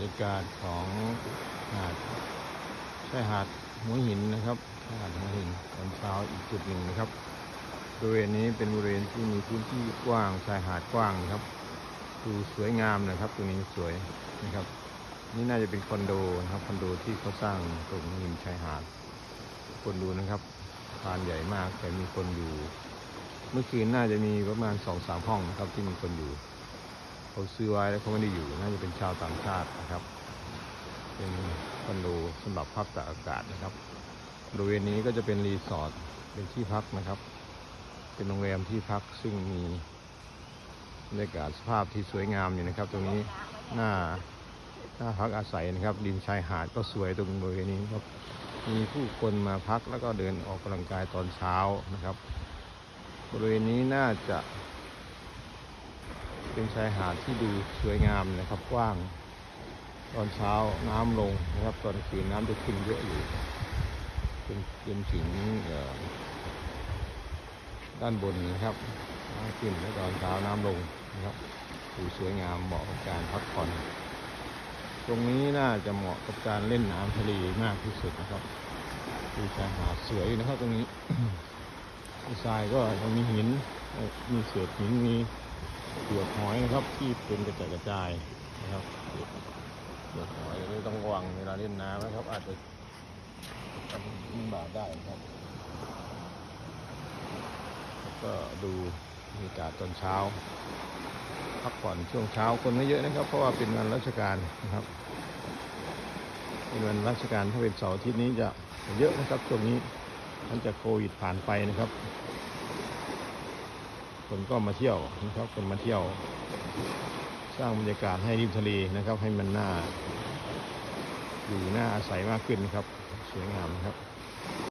รรยากาศของหาดชายหาดหัวหินนะครับชายหาดหัวหินตอนเช้าอีกจุดหนึ่งนะครับบริเวณนี้เป็นบริเวณที่มีพื้นที่กว้างชายหาดกว้างนะครับ ดูสวยงามนะครับตรงนี้สวยนะครับ นี่น่าจะเป็นคอนโดนะครับคอนโดที่เขาสร้างตรงริมชายหาดคนดูนะครับอาคารใหญ่มากแต่มีคนอยู่ เมื่อคืนน่าจะมีประมาณสองสามห้องนะครับที่มีคนอยู่ เขาซื้อไว้แล้วเขาไม่ได้อยู่น่าจะเป็นชาวต่างชาตินะครับ เป็นคอนโดสำหรับพักตากอากาศนะครับบริเวณนี้ก็จะเป็นรีสอร์ทเป็นที่พักนะครับ เป็นโรงแรมที่พักซึ่งมีบรรยากาศสภาพที่สวยงามอยู่นะครับ ตรงนี้หน้าหน้าพักอาศัยนะครับริมชายหาดก็สวยตรงบริเวณนี้ครับมีผู้คนมาพักแล้วก็เดินออกกำลังกายตอนเช้านะครับ บริเวณนี้น่าจะ เป็นชายหาดที่ดูสวยงามนะครับกว้าง ตอนเช้าน้ำลงนะครับ ตอนคืนน้ำจะขึ้นเยอะอยู่จนจนถึงด้านบนนะครับน้ำขึ้นแล้วตอนเช้าน้ำลงนะครับดูสวยงามเหมาะกับการพักผ่อน ตรงนี้น่าจะเหมาะกับการเล่นน้ำทะเลมากที่สุดนะครับดูชายหาดสวยนะครับตรงนี้ ดีไซน์ก็ยังมีหิน มีเศษหิน มีเปลือกหอยนะครับ ที่เป็นกระจายกระจายนะครับเปลือกหอยนี่ต้องระวังเวลาเล่นน้ำนะครับ อาจจะทำมิบาดได้นะครับ ก็ดูบรรยากาศตอนเช้า พักผ่อนช่วงเช้าคนไม่เยอะนะครับ เพราะว่าเป็นวันราชการนะครับเป็นวันราชการถ้าเป็นเสาร์อาทิตย์นี้จะเยอะนะครับช่วงนี้ หลังจากโควิดผ่านไปนะครับ คนก็มาเที่ยวนะครับ คนมาเที่ยว สร้างบรรยากาศให้ริมทะเลนะครับ ให้มันน่าอยู่น่าอาศัยมากขึ้นนะครับ สวยงามนะครับ